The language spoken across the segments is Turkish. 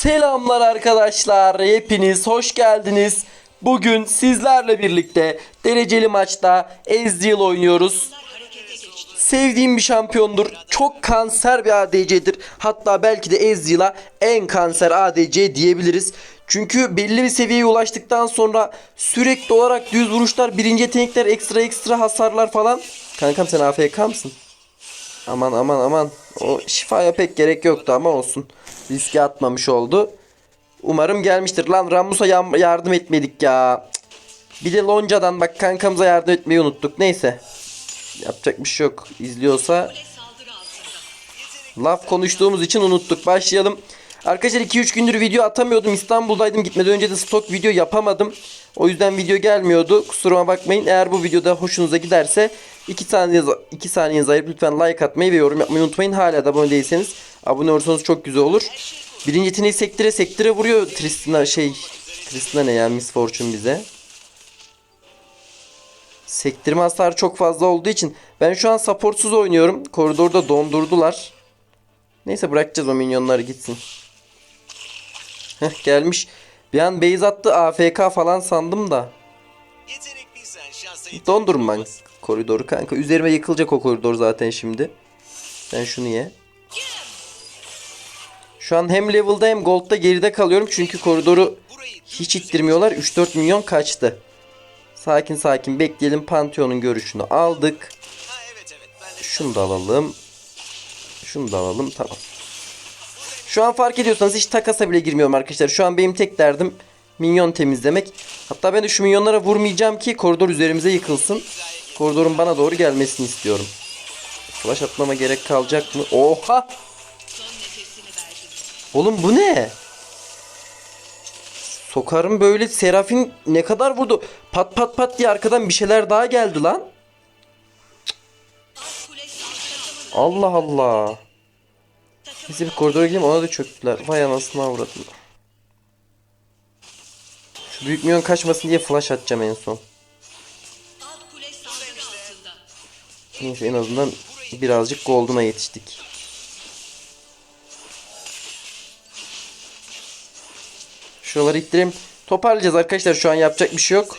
Selamlar arkadaşlar. Hepiniz hoş geldiniz. Bugün sizlerle birlikte dereceli maçta Ezreal oynuyoruz. Sevdiğim bir şampiyondur. Çok kanser bir ADC'dir. Hatta belki de Ezreal'a en kanser ADC diyebiliriz. Çünkü belli bir seviyeye ulaştıktan sonra sürekli olarak düz vuruşlar, birinci yetenekler, ekstra ekstra hasarlar falan. Kankam sen AFK mısın? Aman aman aman. O şifaya pek gerek yoktu ama olsun. Riske atmamış oldu. Umarım gelmiştir. Lan Ramus'a yardım etmedik ya. Bir de Lonca'dan bak kankamıza yardım etmeyi unuttuk. Neyse. Yapacak bir şey yok. İzliyorsa laf konuştuğumuz için unuttuk. Başlayalım. Arkadaşlar 2-3 gündür video atamıyordum. İstanbul'daydım. Gitmeden önce de stok video yapamadım. O yüzden video gelmiyordu. Kusuruma bakmayın. Eğer bu videoda hoşunuza giderse 2 saniye 2 saniyenizi ayırıp lütfen like atmayı ve yorum yapmayı unutmayın. Hala da abone değilseniz abone olursanız çok güzel olur. Birinci yeteneği sektire sektire vuruyor Tristina şey Tristina ne ya Miss Fortune bize. Sektirme hasarı çok fazla olduğu için ben şu an supportsuz oynuyorum. Koridorda dondurdular. Neyse bırakacağız o minyonları gitsin. Heh gelmiş. Bir an base attı AFK falan sandım da. Dondurun ben koridoru kanka. Üzerime yıkılacak o koridor zaten şimdi. Sen şunu ye. Şu an hem level'da hem gold'da geride kalıyorum. Çünkü koridoru hiç ittirmiyorlar. 3-4 milyon kaçtı. Sakin sakin bekleyelim. Pantheon'un görüşünü aldık. Şunu da alalım. Şunu da alalım. Tamam. Şu an fark ediyorsanız hiç takasa bile girmiyorum arkadaşlar. Şu an benim tek derdim minyon temizlemek. Hatta ben de şu minyonlara vurmayacağım ki koridor üzerimize yıkılsın. Koridorun bana doğru gelmesini istiyorum. Flash atmama gerek kalacak mı? Oha! Oğlum bu ne? Sokarım böyle Serafin ne kadar vurdu? Pat pat pat diye arkadan bir şeyler daha geldi lan. Allah Allah. Neyse bir koridora gidelim ona da çöktüler. Vay anasını avradım. Şu büyük milyon kaçmasın diye flash atacağım en son. Neyse en azından birazcık Golden'a yetiştik. Şuraları ittireyim. Toparlayacağız arkadaşlar şu an yapacak bir şey yok.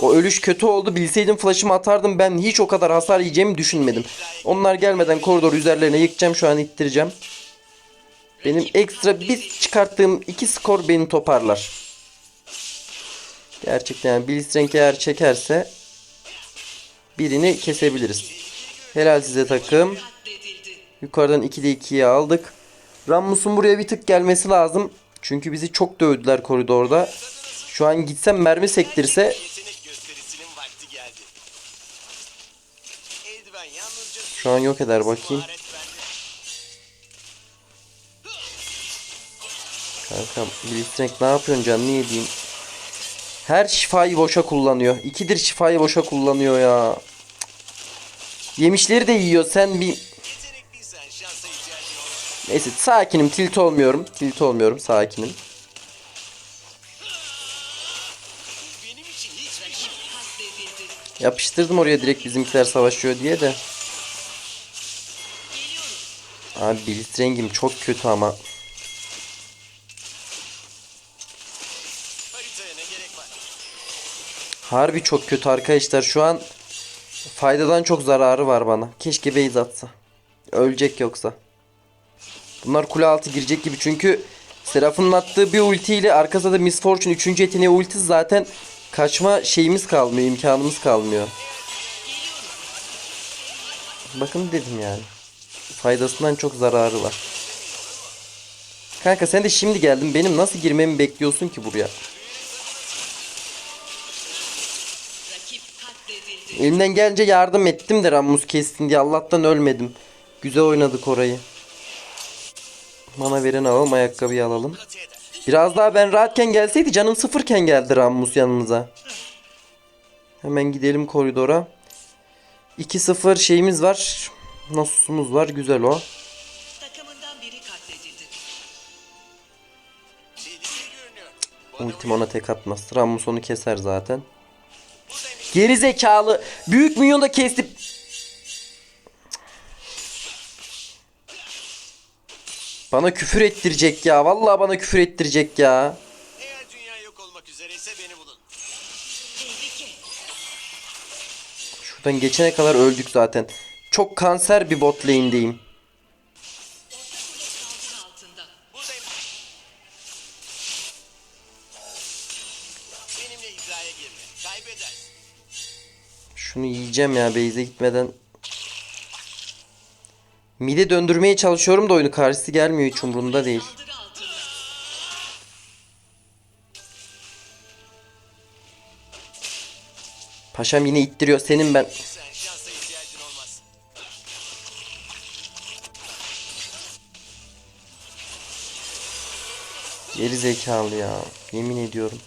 O ölüş kötü oldu. Bilseydim flash'ımı atardım. Ben hiç o kadar hasar yiyeceğimi düşünmedim. Onlar gelmeden koridoru üzerlerine yıkacağım. Şu an ittireceğim. Benim ekstra bir çıkarttığım iki skor beni toparlar. Gerçekten yani Blitzcrank eğer çekerse birini kesebiliriz. Helal size takım. Yukarıdan 2'de 2'ye aldık. Rammus'un buraya bir tık gelmesi lazım. Çünkü bizi çok dövdüler koridorda. Şu an gitsem mermi sektirse şu an yok eder bakayım. Kankam Blitzcrank ne yapıyorsun canını yediğim. Her şifayı boşa kullanıyor. İkidir şifayı boşa kullanıyor ya. Yemişleri de yiyor. Sen bir Neyse sakinim tilt olmuyorum. Tilt olmuyorum sakinim. Yapıştırdım oraya direkt bizimkiler savaşıyor diye de. Abi Blitzcrank'im çok kötü ama. Harbi çok kötü arkadaşlar. Şu an faydadan çok zararı var bana. Keşke base atsa. Ölecek yoksa. Bunlar kule altı girecek gibi çünkü Seraph'ın attığı bir ultiyle arkasında da Miss Fortune 3. yeteneği ulti zaten kaçma şeyimiz kalmıyor, imkanımız kalmıyor. Bakın dedim yani. Faydasından çok zararı var. Kanka sen de şimdi geldin. Benim nasıl girmemi bekliyorsun ki buraya? Elimden gelince yardım ettim de Rammus kestin diye. Allah'tan ölmedim. Güzel oynadık orayı. Mana veren alalım. Ayakkabıyı alalım. Biraz daha ben rahatken gelseydi canım sıfırken geldi Rammus yanımıza. Hemen gidelim koridora. 2-0 şeyimiz var. Nasus'umuz var. Güzel o. Ultim ona tek atmaz. Rammus onu keser zaten. Geri zekalı. Büyük minyon da kesti. Bana küfür ettirecek ya. Vallahi bana küfür ettirecek ya. Eğer dünya yok olmak üzereyse beni bulun. Şuradan geçene kadar öldük zaten. Çok kanser bir bot lane'deyim. Şunu yiyeceğim ya base'e gitmeden. Mide döndürmeye çalışıyorum da oyunu karşısı gelmiyor hiç umurumda değil. Paşam yine ittiriyor senin ben. Geri zekalı ya. Yemin ediyorum.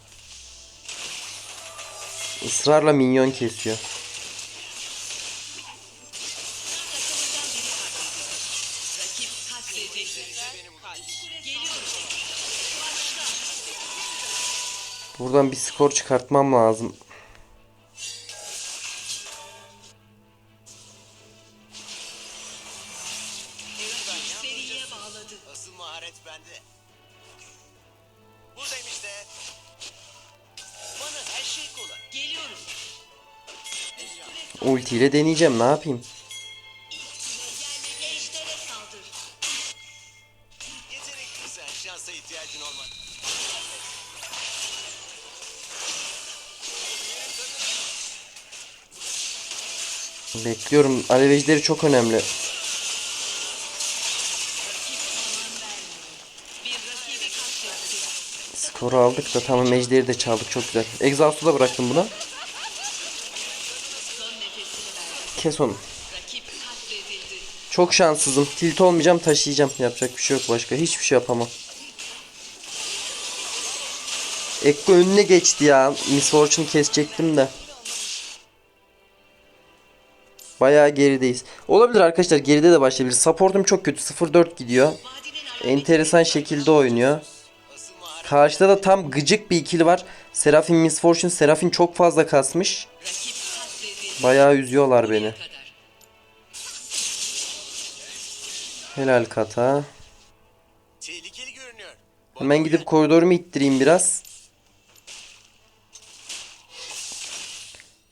Israrla minyon kesiyor. Buradan bir skor çıkartmam lazım. Seriye bağladı. Asıl maharet bende. Buradayım işte. Bana her şey kolay. Geliyorum. Ultiyle deneyeceğim ne yapayım. Bekliyorum. Alev ejderi çok önemli. Skoru aldık da tamam ejderi de çaldık çok güzel. Exhaust'u da bıraktım buna. Kes onu. Çok şanssızım. Tilt olmayacağım taşıyacağım. Yapacak bir şey yok başka. Hiçbir şey yapamam. Ekko önüne geçti ya. Miss Fortune kesecektim de. Bayağı gerideyiz. Olabilir arkadaşlar geride de başlayabilir. Support'um çok kötü. 0-4 gidiyor. Enteresan şekilde oynuyor. Karşıda da tam gıcık bir ikili var. Serafin Miss Fortune. Serafin çok fazla kasmış. Bayağı üzüyorlar beni. Helal kata. Hemen gidip koridorumu ittireyim biraz.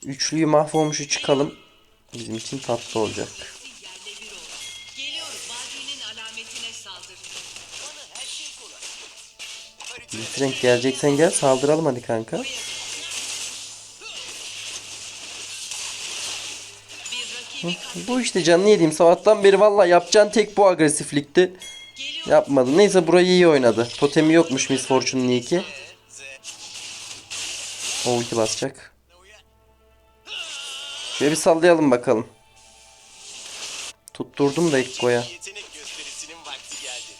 Üçlüyü mahvolmuşu çıkalım. Bizim için tatlı olacak. Frank geleceksen gel saldıralım hadi kanka. Bu işte canını yediğim sabahtan beri valla yapacağın tek bu agresiflikti. Yapmadı. Neyse burayı iyi oynadı. Totemi yokmuş Miss Fortune'un iyi ki. O ulti basacak. Şöyle bir sallayalım bakalım. Tutturdum da vakti geldi.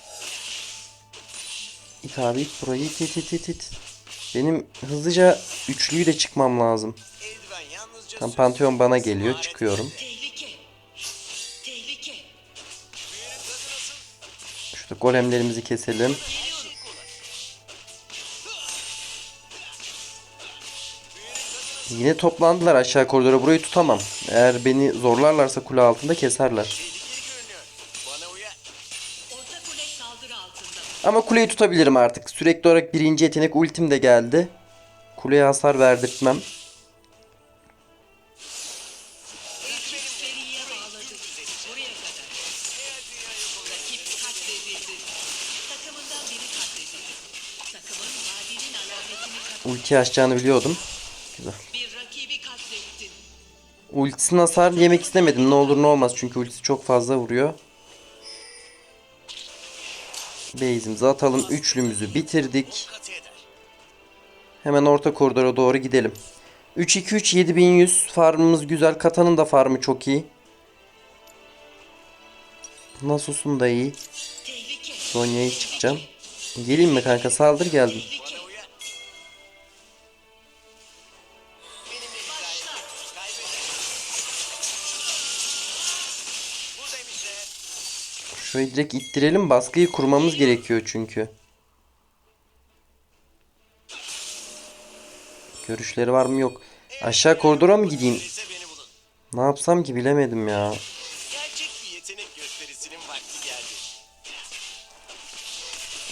İt abi it burayı it it it it. Benim hızlıca üçlüyü de çıkmam lazım. Tam. Pantheon bana geliyor. Çıkıyorum. Şurada golemlerimizi keselim. Yine toplandılar aşağı koridora. Burayı tutamam. Eğer beni zorlarlarsa kule altında keserler. Ama kuleyi tutabilirim artık. Sürekli olarak birinci yetenek ultim de geldi. Kuleye hasar verdirtmem. Rakip seriye bağladı. Buraya Ultisinin hasar yemek istemedim. Ne olur ne olmaz çünkü ultisi çok fazla vuruyor. Base'imizi atalım. Üçlümüzü bitirdik. Hemen orta koridora doğru gidelim. 3-2-3 7100 farmımız güzel. Kata'nın da farmı çok iyi. Nasus'un da iyi. Zonya'ya çıkacağım. Geleyim mi kanka saldır geldim. Şurayı direkt ittirelim. Baskıyı kurmamız gerekiyor çünkü. Görüşleri var mı yok. Aşağı koridora mı gideyim? Ne yapsam ki bilemedim ya.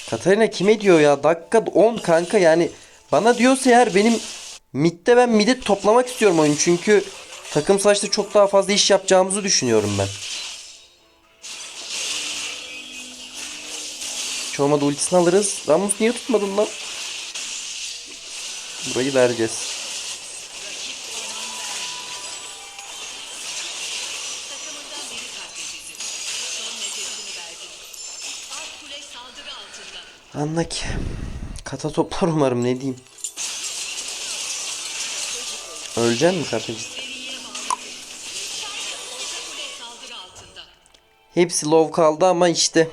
Katarina kime diyor ya? Dakika 10 kanka yani bana diyorsa eğer benim midde ben midi toplamak istiyorum oyun çünkü takım savaşta çok daha fazla iş yapacağımızı düşünüyorum ben. Hiç olmadı ultisini alırız. Ramus niye tutmadın lan? Burayı vereceğiz. Anla. Kata toplar umarım ne diyeyim. Öleceksin mi altında. Hepsi low kaldı ama işte.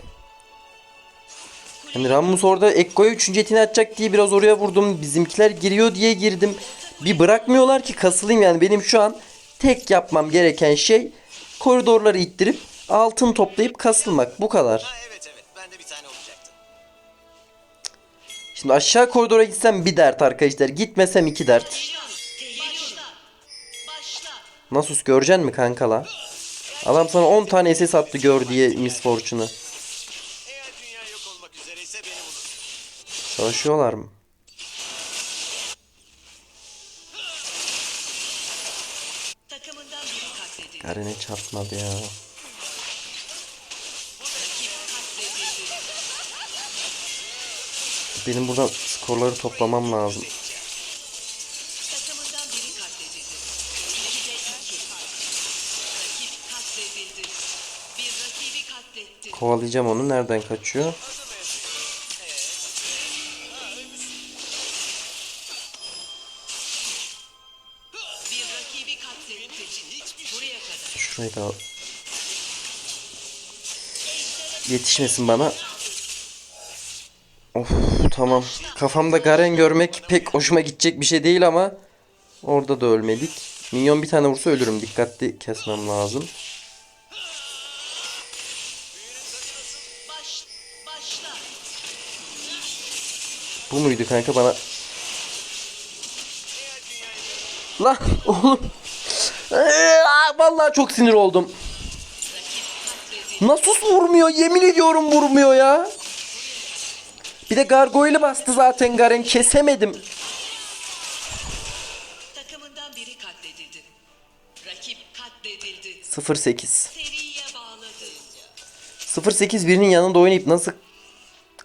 Hani Rammus orada Ekko'ya 3. etini atacak diye biraz oraya vurdum. Bizimkiler giriyor diye girdim. Bir bırakmıyorlar ki kasılayım yani. Benim şu an tek yapmam gereken şey koridorları ittirip altın toplayıp kasılmak. Bu kadar. Şimdi aşağı koridora gitsem bir dert arkadaşlar. Gitmesem iki dert. Nasus göreceksin mi kanka la? Adam sana 10 tane SS attı gör diye Miss Savaşıyorlar mı? Garen'e çarpmadı ya. Benim buradan skorları toplamam lazım. Kovalayacağım onu. Nereden kaçıyor? Şurayı. Yetişmesin bana. Of tamam. Kafamda Garen görmek pek hoşuma gidecek bir şey değil ama orada da ölmedik. Minyon bir tane vursa ölürüm. Dikkatli kesmem lazım. Bu muydu kanka bana? Lan oğlum. Vallahi çok sinir oldum. Nasus vurmuyor yemin ediyorum vurmuyor ya. Bir de gargoyle bastı zaten Garen kesemedim. Takımından biri katledildi. Rakip katledildi. 08. Seriye bağladı. 08 birinin yanında oynayıp nasıl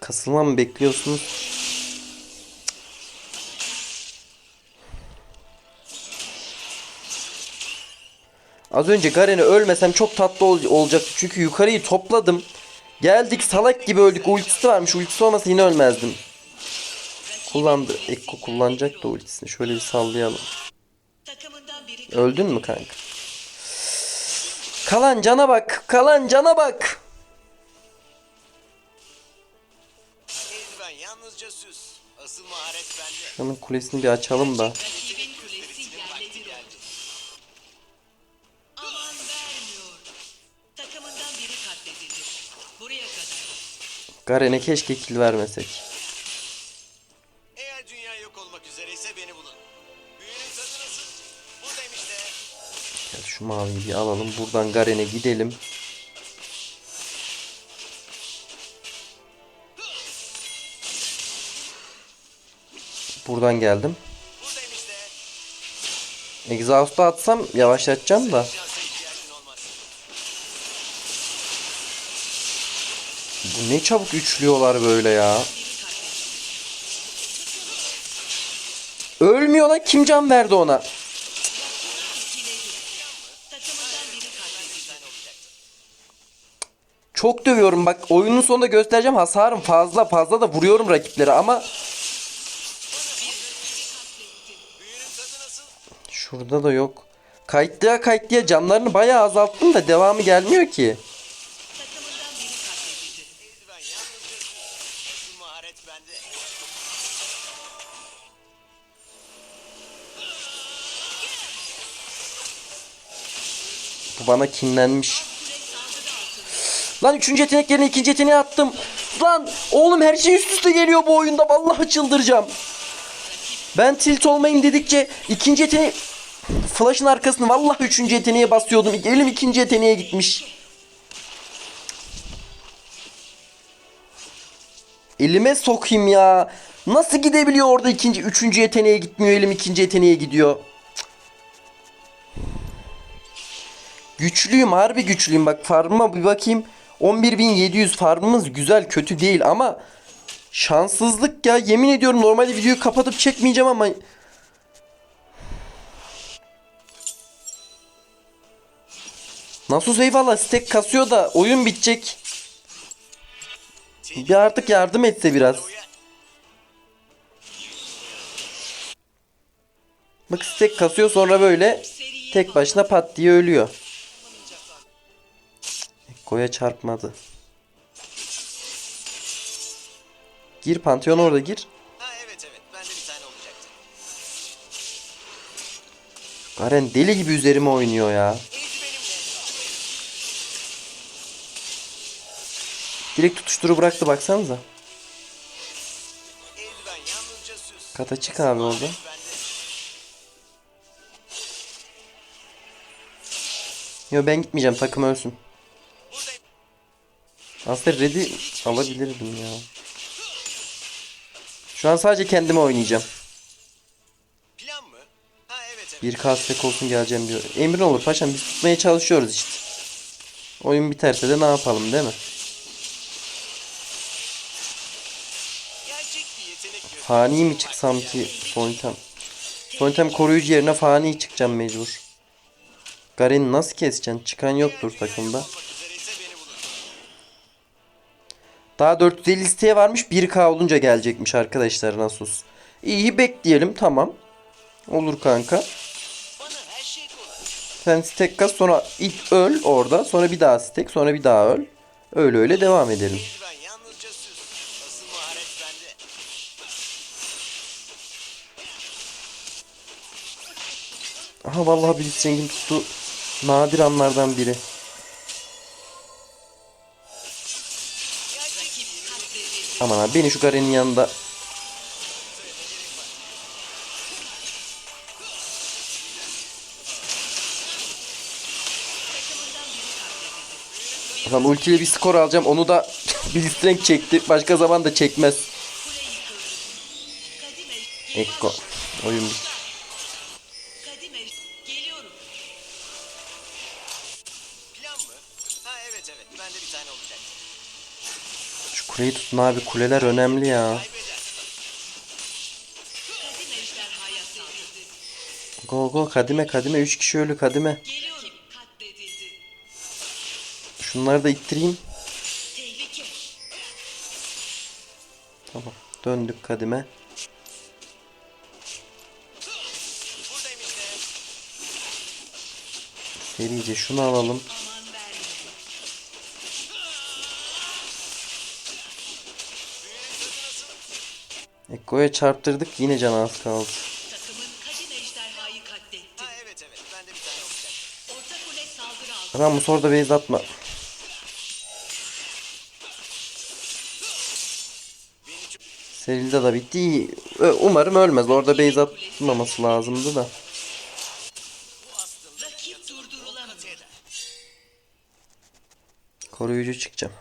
kasılma mı bekliyorsunuz? Az önce Garen'i ölmesem çok tatlı ol- olacaktı. Çünkü yukarıyı topladım. Geldik salak gibi öldük. Ultisi varmış. Ultisi olmasa yine ölmezdim. Kullandı. Ekko kullanacak da ultisini. Şöyle bir sallayalım. Öldün mü kanka? Kalan cana bak. Kalan cana bak. Şunun kulesini bir açalım da. Garen'e keşke kill vermesek. Eğer dünya yok olmak üzereyse beni bulun. Büyünün tadı nasıl? Buradayım işte. Gel şu maviyi bir alalım. Buradan Garen'e gidelim. Buradan geldim. Buradayım işte. Exhaust'u atsam yavaşlatacağım da. Şansa ihtiyacın olmaz. Bu ne çabuk üçlüyorlar böyle ya. Ölmüyor lan kim can verdi ona? Çok dövüyorum bak oyunun sonunda göstereceğim hasarım fazla fazla da vuruyorum rakiplere ama şurada da yok. Kayıtlıya kayıtlıya canlarını bayağı azalttım da devamı gelmiyor ki. Takımından biri katledildi. Eldiven yalnızca süs. Maharet bende. Bu bana kinlenmiş. Lan üçüncü yetenek yerine ikinci yeteneği attım. Lan oğlum her şey üst üste geliyor bu oyunda. Vallahi çıldıracağım. Ben tilt olmayayım dedikçe ikinci yeteneği... Flash'ın arkasını vallahi üçüncü yeteneğe basıyordum. Elim ikinci yeteneğe gitmiş. Elime sokayım ya. Nasıl gidebiliyor orada ikinci, üçüncü yeteneğe gitmiyor elim ikinci yeteneğe gidiyor. Güçlüyüm harbi güçlüyüm bak farmıma bir bakayım. 11.700 farmımız güzel kötü değil ama şanssızlık ya yemin ediyorum normalde videoyu kapatıp çekmeyeceğim ama Nasus eyvallah stack kasıyor da oyun bitecek. Bir artık yardım etse biraz. Bak stack kasıyor sonra böyle tek başına pat diye ölüyor. Koya çarpmadı. Gir Pantheon orada gir. Garen deli gibi üzerime oynuyor ya. Direkt tutuşturu bıraktı baksanıza. Kata çık abi orada. Yo ben gitmeyeceğim takım ölsün. Aslında ready alabilirdim ya. Şu an sadece kendime oynayacağım. Bir kastek olsun geleceğim diyor. Emrin olur paşam biz tutmaya çalışıyoruz işte. Oyun biterse de ne yapalım değil mi? Gerçek bir yetenek gösterisi Fani mi çıksam ki Sonitem? Sonitem koruyucu yerine fani çıkacağım mecbur. Garen'i nasıl keseceksin? Çıkan yoktur takımda. Daha 450 listeye varmış 1K olunca gelecekmiş arkadaşlar Nasus. İyi bekleyelim tamam. Olur kanka. Sen stack kas sonra ilk öl orada sonra bir daha stack sonra bir daha öl. Öyle öyle devam edelim. Aha vallahi Blitzcrank'in tuttu. Nadir anlardan biri. Aman abi beni şu Garen'in yanında. Adam ultiyle bir skor alacağım. Onu da Blitzcrank çekti. Başka zaman da çekmez. Ekko. Oyun bitti. Kuleyi tutun abi. Kuleler önemli ya. Go go kadime kadime 3 kişi ölü kadime. Şunları da ittireyim. Tamam. Döndük kadime. Serice şunu alalım. Olacaktı. Orta kule saldırı altında. Tamam bu soruda base atma. Serilde de bitti. Umarım ölmez. Orada base atmaması lazımdı da. Koruyucu çıkacağım.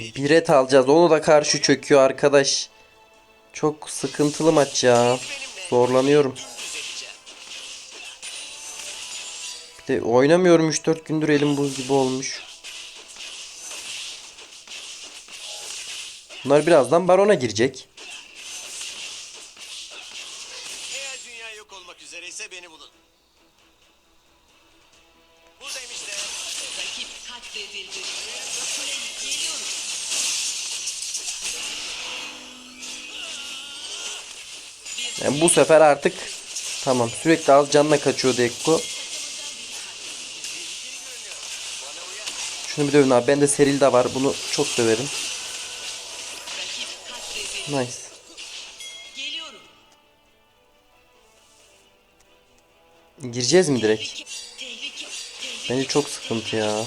Nasıl? Bir ret alacağız. Onu da karşı çöküyor arkadaş. Çok sıkıntılı maç ya. Zorlanıyorum. Bir de oynamıyorum 3-4 gündür elim buz gibi olmuş. Bunlar birazdan barona girecek. Sefer artık tamam sürekli az canla kaçıyordu Ekko. Bana uyar. Şunu bir dövün abi. Bende seril de var. Bunu çok döverim. Nice. Gireceğiz mi direkt? Bence çok sıkıntı ya.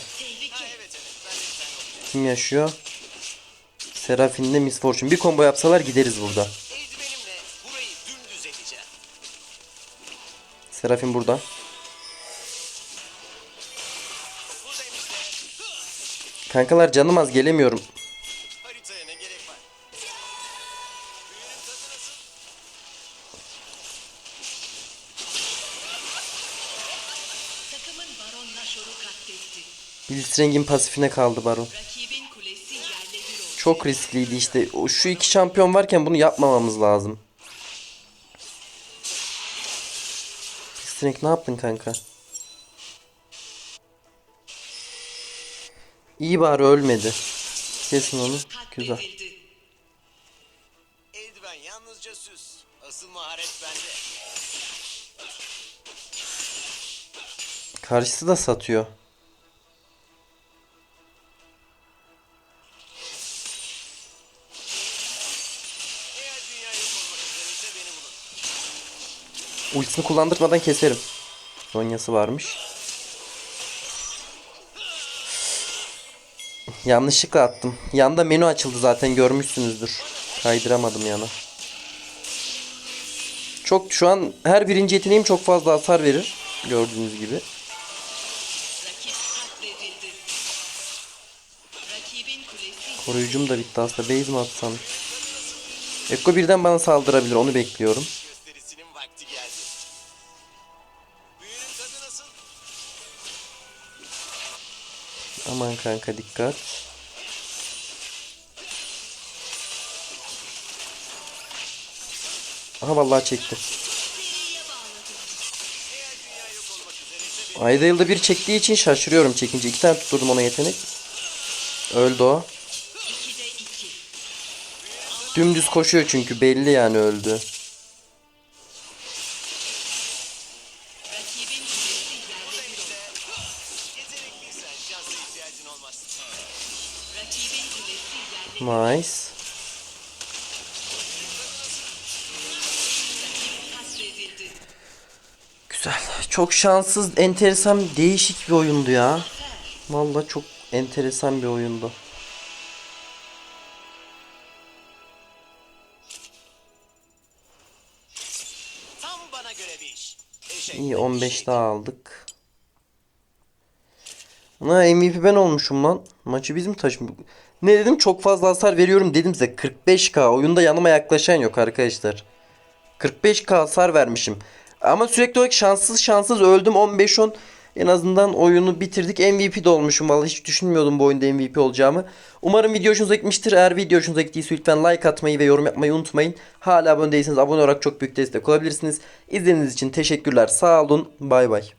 Kim yaşıyor? Serafin'le Miss Fortune. Bir combo yapsalar gideriz burada. Serafin burada. Kankalar canım az gelemiyorum. Blitzcrank'in pasifine kaldı Baron. Çok riskliydi işte. Şu iki şampiyon varken bunu yapmamamız lazım. Blitzcrank ne yaptın kanka? İyi bari ölmedi. Kesin onu. Güzel. Eldiven yalnızca süs. Asıl maharet bende. Karşısı da satıyor. Ultisini kullandırmadan keserim. Zonyası varmış. Yanlışlıkla attım. Yanda menü açıldı zaten görmüşsünüzdür. Kaydıramadım yana. Çok şu an her birinci yeteneğim çok fazla hasar verir. Gördüğünüz gibi. Koruyucum da bitti aslında. Base mi atsam? Ekko birden bana saldırabilir. Onu bekliyorum. Kanka dikkat. Aha vallahi çekti. Ayda yılda bir çektiği için şaşırıyorum çekince. iki tane tutturdum ona yetenek. Öldü o. 2'de 2. Dümdüz koşuyor çünkü belli yani öldü. Çok şanssız, enteresan, değişik bir oyundu ya. Vallahi çok enteresan bir oyundu. İyi 15 daha aldık. Ana MVP ben olmuşum lan. Maçı bizim taşım. Ne dedim çok fazla hasar veriyorum dedim size. 45k oyunda yanıma yaklaşan yok arkadaşlar. 45k hasar vermişim. Ama sürekli olarak şanssız şanssız öldüm 15-10. En azından oyunu bitirdik. MVP de olmuşum. Vallahi hiç düşünmüyordum bu oyunda MVP olacağımı. Umarım video hoşunuza gitmiştir. Eğer video hoşunuza gittiyse lütfen like atmayı ve yorum yapmayı unutmayın. Hala abone değilseniz abone olarak çok büyük destek olabilirsiniz. İzlediğiniz için teşekkürler. Sağ olun. Bay bay.